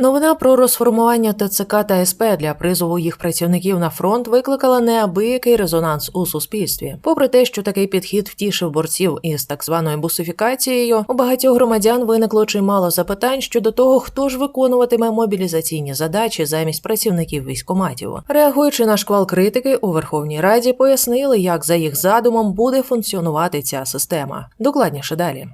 Новина про розформування ТЦК та СП для призову їх працівників на фронт викликала неабиякий резонанс у суспільстві. Попри те, що такий підхід втішив борців із так званою бусифікацією, у багатьох громадян виникло чимало запитань щодо того, хто ж виконуватиме мобілізаційні задачі замість працівників військоматів. Реагуючи на шквал критики, у Верховній Раді пояснили, як за їх задумом буде функціонувати ця система. Докладніше далі.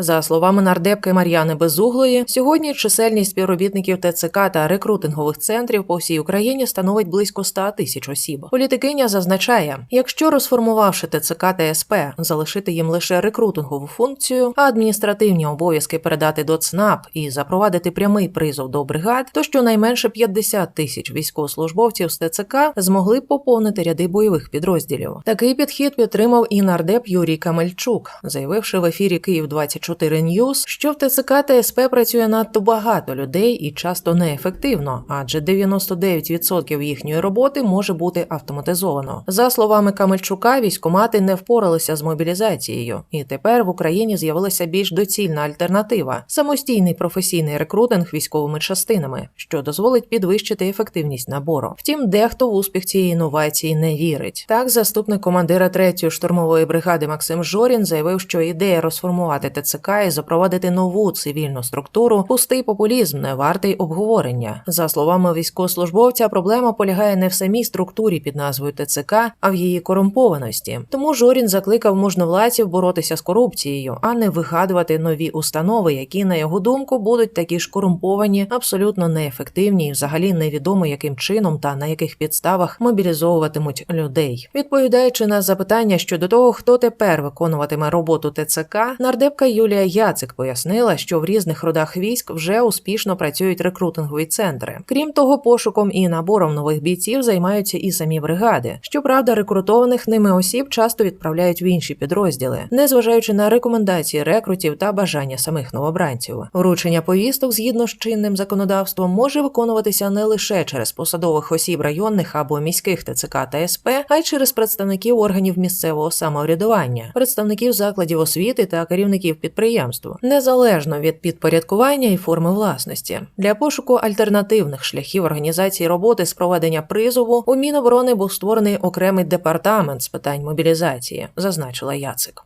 За словами нардепки Мар'яни Безуглої, сьогодні чисельність співробітників ТЦК та рекрутингових центрів по всій Україні становить близько 100 тисяч осіб. Політикиня зазначає, якщо розформувавши ТЦК та СП, залишити їм лише рекрутингову функцію, а адміністративні обов'язки передати до ЦНАП і запровадити прямий призов до бригад, то щонайменше 50 тисяч військовослужбовців з ТЦК змогли б поповнити ряди бойових підрозділів. Такий підхід підтримав і нардеп Юрій Камельчук, заявивши в ефірі Київ 24 News, що в ТЦК та СП працює надто багато людей і часто неефективно, адже 99% їхньої роботи може бути автоматизовано. За словами Камельчука, військомати не впоралися з мобілізацією, і тепер в Україні з'явилася більш доцільна альтернатива самостійний професійний рекрутинг військовими частинами, що дозволить підвищити ефективність набору. Втім, дехто в успіх цієї інновації не вірить. Так, заступник командира 3-ї штурмової бригади Максим Жорін заявив, що ідея розформувати ТЦК і запровадити нову цивільну структуру пустий популізм, не вартий обговорення. За словами військовослужбовця, проблема полягає не в самій структурі під назвою ТЦК, а в її корумпованості. Тому Жорін закликав можновладців боротися з корупцією, а не вигадувати нові установи, які, на його думку, будуть такі ж корумповані, абсолютно неефективні і взагалі невідомо яким чином та на яких підставах мобілізовуватимуть людей. Відповідаючи на запитання щодо того, хто тепер виконуватиме роботу ТЦК, нардепка Юлія Яцик пояснила, що в різних родах військ вже успішно працюють рекрутингові центри. Крім того, пошуком і набором нових бійців займаються і самі бригади. Щоправда, рекрутованих ними осіб часто відправляють в інші підрозділи, незважаючи на рекомендації рекрутів та бажання самих новобранців. Вручення повісток згідно з чинним законодавством може виконуватися не лише через посадових осіб районних або міських ТЦК та СП, а й через представників органів місцевого самоврядування, представників закладів освіти та керівників підприємств, незалежно від підпорядкування і форми власності. Для пошуку альтернативних шляхів організації роботи з проведення призову у Міноборони був створений окремий департамент з питань мобілізації, зазначила Яцик.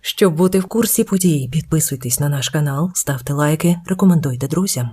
Щоб бути в курсі подій, підписуйтесь на наш канал, ставте лайки, рекомендуйте друзям.